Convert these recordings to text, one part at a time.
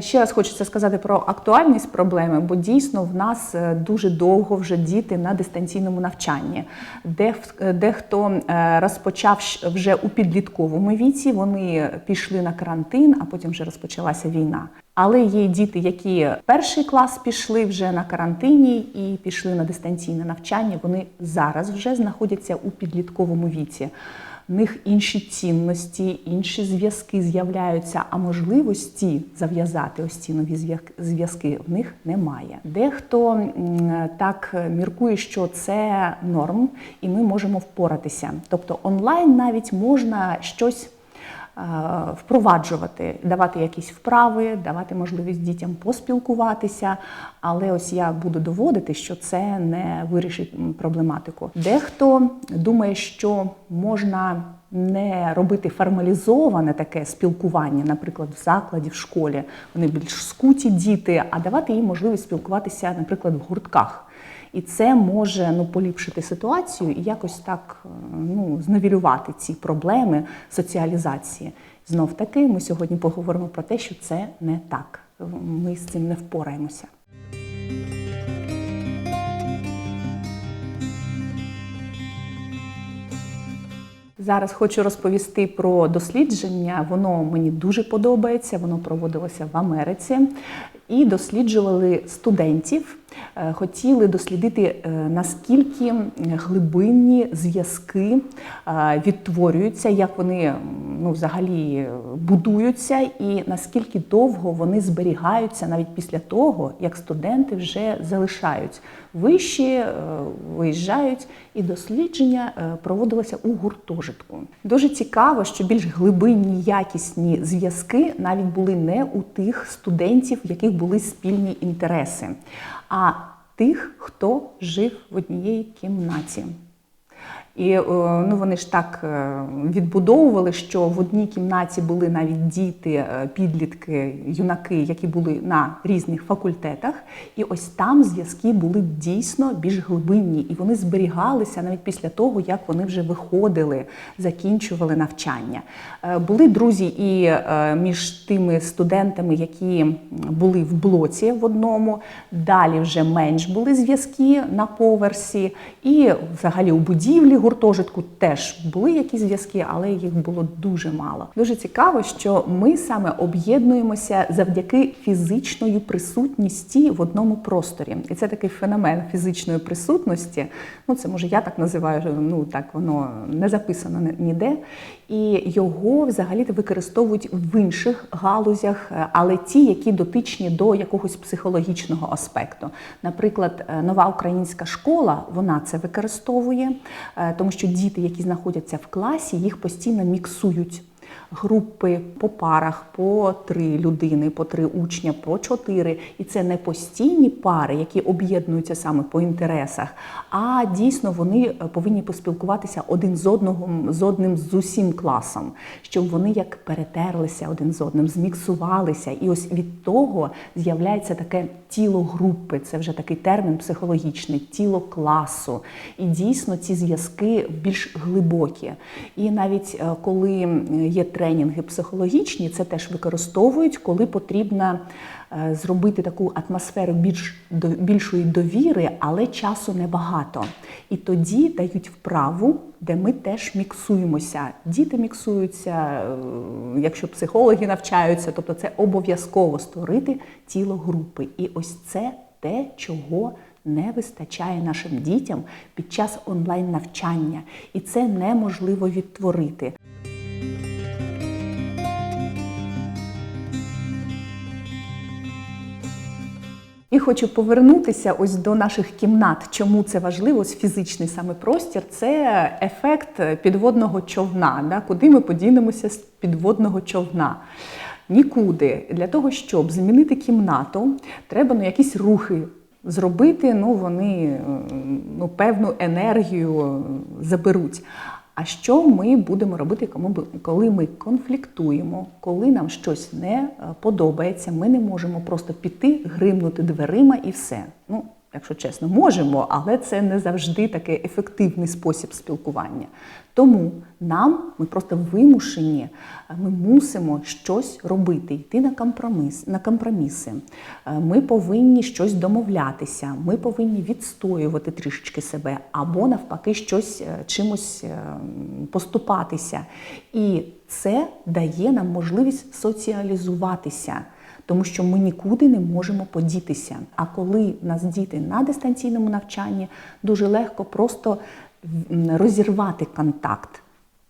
Ще раз хочеться сказати про актуальність проблеми, бо дійсно в нас е, дуже довго вже діти на дистанційному навчанні. Дехто, дехто е, розпочав вже у підлітковому віці, вони пішли на карантин, а потім вже розпочалася війна. Але є діти, які перший клас пішли вже на карантині і пішли на дистанційне навчання. Вони зараз вже знаходяться у підлітковому віці. Них інші цінності, інші зв'язки з'являються, а можливості зав'язати ось ці нові зв'язки в них немає. Дехто так міркує, що це норм, і ми можемо впоратися. Тобто онлайн навіть можна щось впроваджувати, давати якісь вправи, давати можливість дітям поспілкуватися. Але ось я буду доводити, що це не вирішить проблематику. Дехто думає, що можна не робити формалізоване таке спілкування, наприклад, в закладі, в школі. Вони більш скуті діти, а давати їм можливість спілкуватися, наприклад, в гуртках. І це може ну, поліпшити ситуацію і якось так е, ну, зневілювати ці проблеми соціалізації. Знов таки, ми сьогодні поговоримо про те, що це не так. Ми з цим не впораємося. Зараз хочу розповісти про дослідження. Воно мені дуже подобається. Воно проводилося в Америці. І досліджували студентів, Е, хотіли дослідити, е, наскільки глибинні зв'язки е, відтворюються, як вони ну, взагалі будуються, і наскільки довго вони зберігаються навіть після того, як студенти вже залишають виші, е, виїжджають, і дослідження е, проводилося у гуртожитку. Дуже цікаво, що більш глибинні якісні зв'язки навіть були не у тих студентів, в яких були спільні інтереси, а тих, хто жив в однієї кімнаті. І е, ну, вони ж так е, відбудовували, що в одній кімнаті були навіть діти, е, підлітки, юнаки, які були на різних факультетах. І ось там зв'язки були дійсно більш глибинні, і вони зберігалися навіть після того, як вони вже виходили, закінчували навчання. Були друзі і між тими студентами, які були в блоці в одному, далі вже менш були зв'язки на поверсі, і взагалі у будівлі гуртожитку теж були якісь зв'язки, але їх було дуже мало. Дуже цікаво, що ми саме об'єднуємося завдяки фізичної присутності в одному просторі. І це такий феномен фізичної присутності. Ну, це може я так називаю, ну так воно не записано ніде. І його взагалі використовують в інших галузях, е, але ті, які дотичні до якогось психологічного аспекту. Наприклад, е, нова українська школа вона це використовує, е, тому що діти, які знаходяться в класі, їх постійно міксують. Групи по парах, по три людини, по три учня, по чотири. І це не постійні пари, які об'єднуються саме по інтересах, а дійсно вони е, повинні поспілкуватися один з одного з одним з усім класом, щоб вони як перетерлися один з одним, зміксувалися. І ось від того з'являється таке тіло групи. Це вже такий термін психологічний, тіло класу. І дійсно ці зв'язки більш глибокі. І навіть е, коли є тренінги психологічні, це теж використовують, коли потрібно е, зробити таку атмосферу більш до- більшої довіри, але часу небагато. І тоді дають вправу, де ми теж міксуємося. Діти міксуються, е, якщо психологи навчаються, тобто це обов'язково створити тіло групи. І ось це те, чого не вистачає нашим дітям під час онлайн навчання, і це неможливо відтворити. І хочу повернутися ось до наших кімнат. Чому це важливо? Ось фізичний саме простір це ефект підводного човна. Да? Куди ми подінемося з підводного човна? Нікуди. Для того, щоб змінити кімнату, треба ну, якісь рухи зробити. Ну, вони е, ну, певну енергію заберуть. А що ми будемо робити, коли ми конфліктуємо, коли нам щось не е, подобається, ми не можемо просто піти, гримнути дверима і все. Ну, якщо чесно, можемо, але це не завжди такий ефективний спосіб спілкування. Тому нам ми просто вимушені, ми мусимо щось робити, йти на компроміс, на компроміси. Е, Ми повинні щось домовлятися, ми повинні відстоювати трішечки себе, або навпаки, щось е, чимось е, поступатися. І це дає нам можливість соціалізуватися тому що ми нікуди не можемо подітися. А коли нас діти на дистанційному навчанні, дуже легко просто розірвати контакт,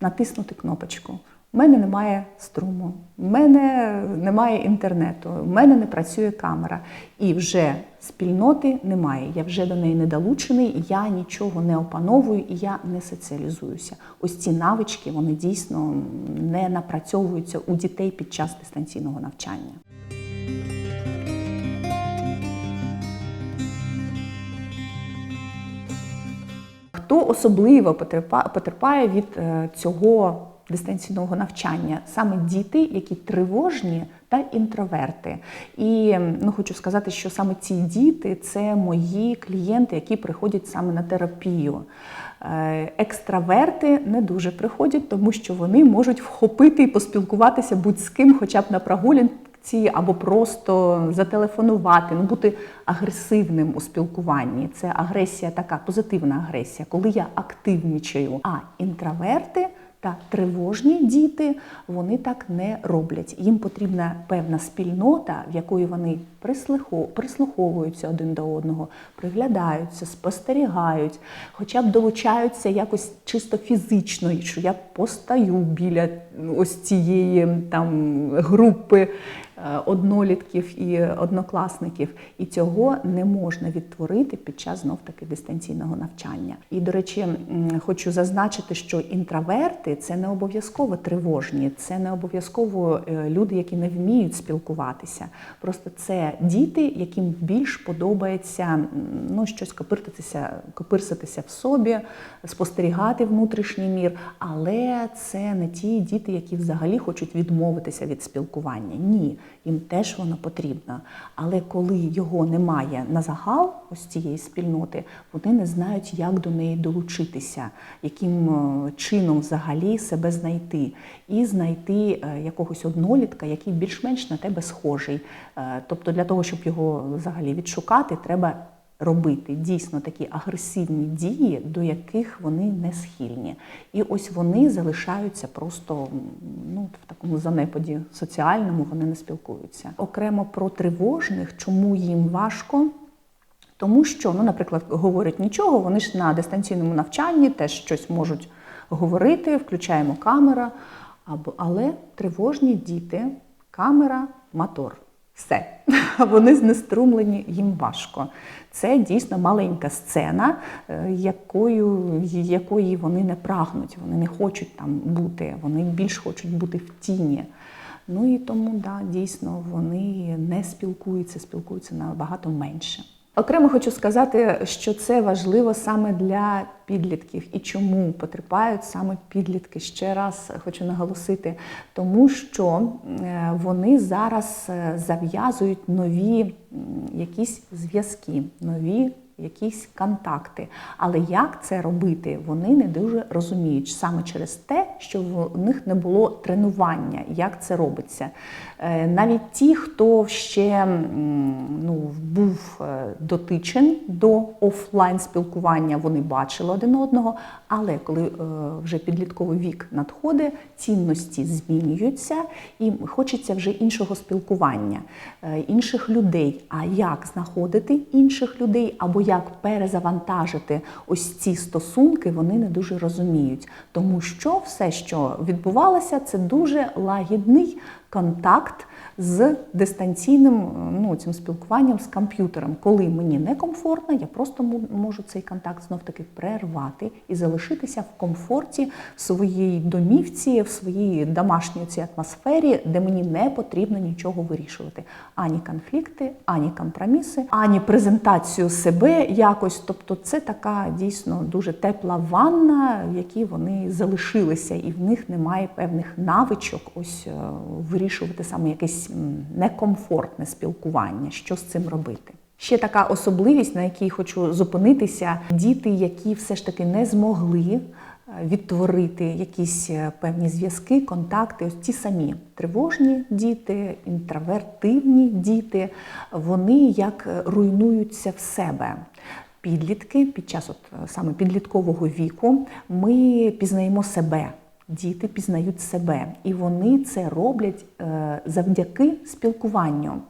натиснути кнопочку. У мене немає струму, в мене немає інтернету, в мене не працює камера. І вже спільноти немає. Я вже до неї не долучений, я нічого не опановую і я не соціалізуюся. Ось ці навички вони дійсно не напрацьовуються у дітей під час дистанційного навчання. Хто особливо потерпа- потерпає від е, цього дистанційного навчання? Саме діти, які тривожні та інтроверти. І ну, хочу сказати, що саме ці діти це мої клієнти, які приходять саме на терапію. Е, Екстраверти не дуже приходять, тому що вони можуть вхопити і поспілкуватися будь з ким, хоча б на прогулянці, або просто зателефонувати, ну бути агресивним у спілкуванні. Це агресія, така позитивна агресія, коли я активнічаю. А інтроверти та тривожні діти вони так не роблять. Їм потрібна певна спільнота, в якої вони прислухо- прислуховуються один до одного, приглядаються, спостерігають, хоча б долучаються якось чисто фізично, що я постаю біля ось цієї там групи однолітків і однокласників. І цього не можна відтворити під час знов таки дистанційного навчання. І, до речі, хочу зазначити, що інтроверти це не обов'язково тривожні, це не обов'язково е, люди, які не вміють спілкуватися. Просто це діти, яким більш подобається ну, щось копиртатися, копирсатися в собі, спостерігати внутрішній мір. Але це не ті діти, які взагалі хочуть відмовитися від спілкування. Ні, їм теж воно потрібно. Але коли його немає на загал ось цієї спільноти, вони не знають, як до неї долучитися, яким е, чином взагалі себе знайти, і знайти е, якогось однолітка, який більш-менш на тебе схожий. Е, Тобто, для того, щоб його взагалі відшукати, треба робити дійсно такі агресивні дії, до яких вони не схильні. І ось вони залишаються просто ну, в такому занепаді соціальному, вони не спілкуються. Окремо про тривожних, чому їм важко. Тому що, ну, наприклад, говорять нічого, вони ж на дистанційному навчанні теж щось можуть говорити, включаємо камера, але тривожні діти, камера, мотор. Все. Вони знеструмлені, їм важко. Це дійсно маленька сцена, е, якою, якої вони не прагнуть, вони не хочуть там бути, вони більш хочуть бути в тіні. Ну і тому, да, дійсно, вони не спілкуються, спілкуються набагато менше. Окремо хочу сказати, що це важливо саме для підлітків і чому потерпають саме підлітки. Ще раз хочу наголосити, тому що е, вони зараз е, зав'язують нові якісь зв'язки, нові якісь контакти. Але як це робити, вони не дуже розуміють саме через те, що в них не було тренування, як це робиться. Е, Навіть ті, хто ще ну, був е, дотичен до офлайн спілкування, вони бачили один одного. Але коли е, вже підлітковий вік надходить, цінності змінюються, і хочеться вже іншого спілкування, інших людей. А як знаходити інших людей або як перезавантажити ось ці стосунки, вони не дуже розуміють, тому що все, що відбувалося, це дуже лагідний контакт з дистанційним ну, цим спілкуванням з комп'ютером. Коли мені некомфортно, я просто можу цей контакт знов таки перервати і залишитися в комфорті в своїй домівці, в своїй домашній цій атмосфері, де мені не потрібно нічого вирішувати. Ані конфлікти, ані компроміси, ані презентацію себе якось. Тобто, це така дійсно дуже тепла ванна, в якій вони залишилися, і в них немає певних навичок ось е, вирішувати саме якесь некомфортне спілкування, що з цим робити. Ще така особливість, на якій хочу зупинитися, діти, які все ж таки не змогли е, відтворити якісь е, певні зв'язки, контакти, ось ті самі тривожні діти, інтровертивні діти, вони як е, руйнуються в себе. Підлітки під час от саме підліткового віку ми пізнаємо себе. Діти пізнають себе, і вони це роблять е, завдяки спілкуванню.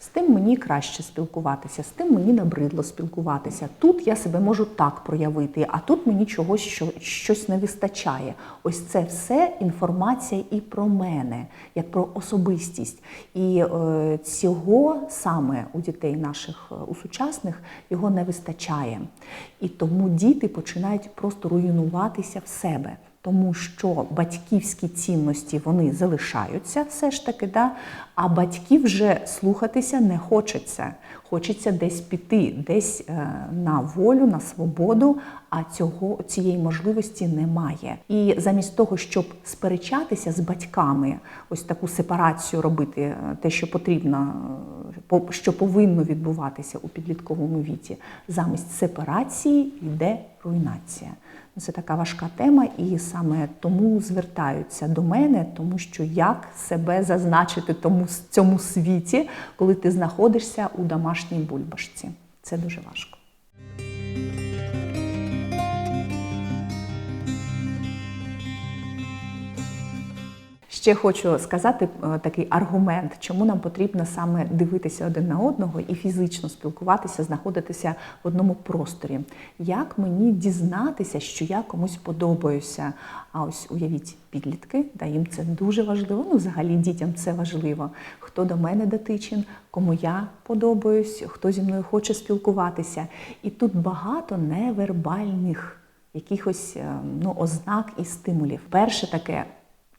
З тим мені краще спілкуватися, з тим мені набридло спілкуватися. Тут я себе можу так проявити, а тут мені чогось що, щось не вистачає. Ось це все інформація і про мене, як про особистість. І е, цього саме у дітей наших е, у сучасних його не вистачає. І тому діти починають просто руйнуватися в себе тому що батьківські цінності вони залишаються все ж таки, да? а батьків вже слухатися не хочеться. Хочеться десь піти, десь е, на волю, на свободу, а цього цієї можливості немає. І замість того, щоб сперечатися з батьками, ось таку сепарацію робити, е, те, що потрібно, е, що повинно відбуватися у підлітковому віці, замість сепарації йде руйнація. Це така важка тема, і саме тому звертаються до мене, тому що як себе зазначити тому цьому світі, коли ти знаходишся у домашній бульбашці. Це дуже важко. Ще хочу сказати е, такий аргумент, чому нам потрібно саме дивитися один на одного і фізично спілкуватися, знаходитися в одному просторі. Як мені дізнатися, що я комусь подобаюся? А ось уявіть, підлітки, да, їм це дуже важливо. Ну, взагалі дітям це важливо. Хто до мене дотичен, кому я подобаюсь, хто зі мною хоче спілкуватися. І тут багато невербальних якихось е, ну, ознак і стимулів. Перше таке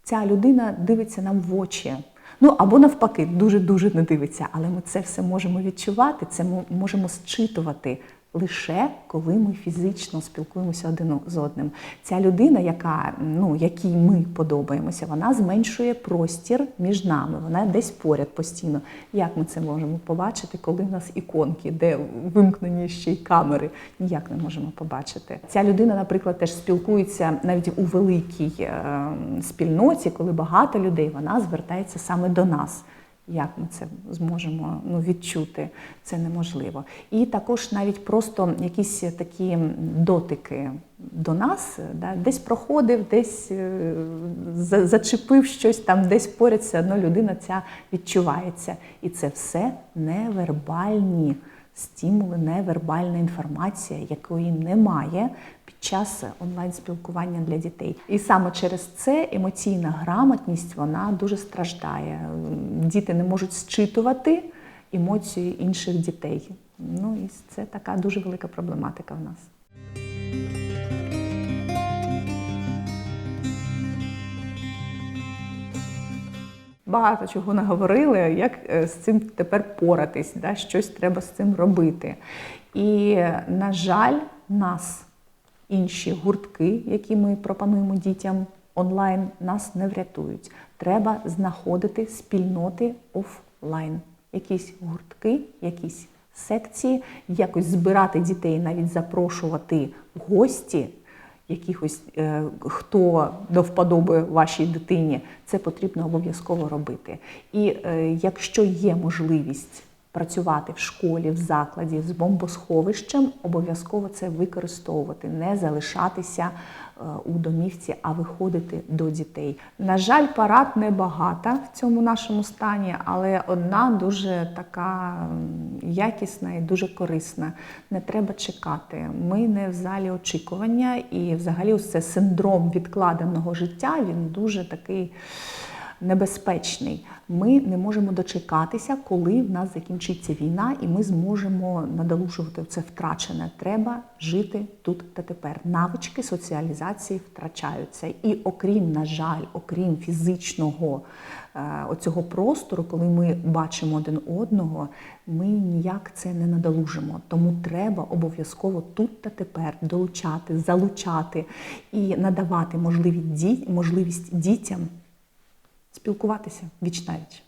ця людина дивиться нам в очі. Ну або навпаки, дуже-дуже не дивиться, але ми це все можемо відчувати, це ми можемо зчитувати лише коли ми фізично спілкуємося один з одним. Ця людина, яка ну якій ми подобаємося, вона зменшує простір між нами. Вона десь поряд постійно. Як ми це можемо побачити, коли в нас іконки, де вимкнені ще й камери? Ніяк не можемо побачити. Ця людина, наприклад, теж спілкується навіть у великій е, спільноті, коли багато людей вона звертається саме до нас. Як ми це зможемо ну, відчути, це неможливо. І також навіть просто якісь такі дотики до нас, да, десь проходив, десь е, зачепив щось там, десь поряд все одно людина ця відчувається. І це все невербальні стимули, невербальна інформація, якої немає час онлайн-спілкування для дітей. І саме через це емоційна грамотність вона дуже страждає. Діти не можуть зчитувати емоції інших дітей. Ну і це така дуже велика проблематика в нас. Багато чого наговорили, як е, з цим тепер поратись, да? щось треба з цим робити. І, на жаль, нас інші гуртки, які ми пропонуємо дітям онлайн, нас не врятують. Треба знаходити спільноти офлайн. Якісь гуртки, якісь секції, якось збирати дітей, навіть запрошувати гості. Якихось е, хто до вподоби вашій дитині, це потрібно обов'язково робити. І е, якщо є можливість працювати в школі, в закладі з бомбосховищем, обов'язково це використовувати, не залишатися е, у домівці, а виходити до дітей. На жаль, парад небагата в цьому нашому стані, але одна дуже така якісна і дуже корисна. Не треба чекати. Ми не в залі очікування, і взагалі ось це синдром відкладеного життя. Він дуже такий небезпечний. Ми не можемо дочекатися, коли в нас закінчиться війна, і ми зможемо надолужувати це втрачене. Треба жити тут та тепер. Навички соціалізації втрачаються. І окрім, на жаль, окрім фізичного е, оцього простору, коли ми бачимо один одного, ми ніяк це не надолужимо. Тому треба обов'язково тут та тепер долучати, залучати і надавати можливість дітям спілкуватися віч навіч.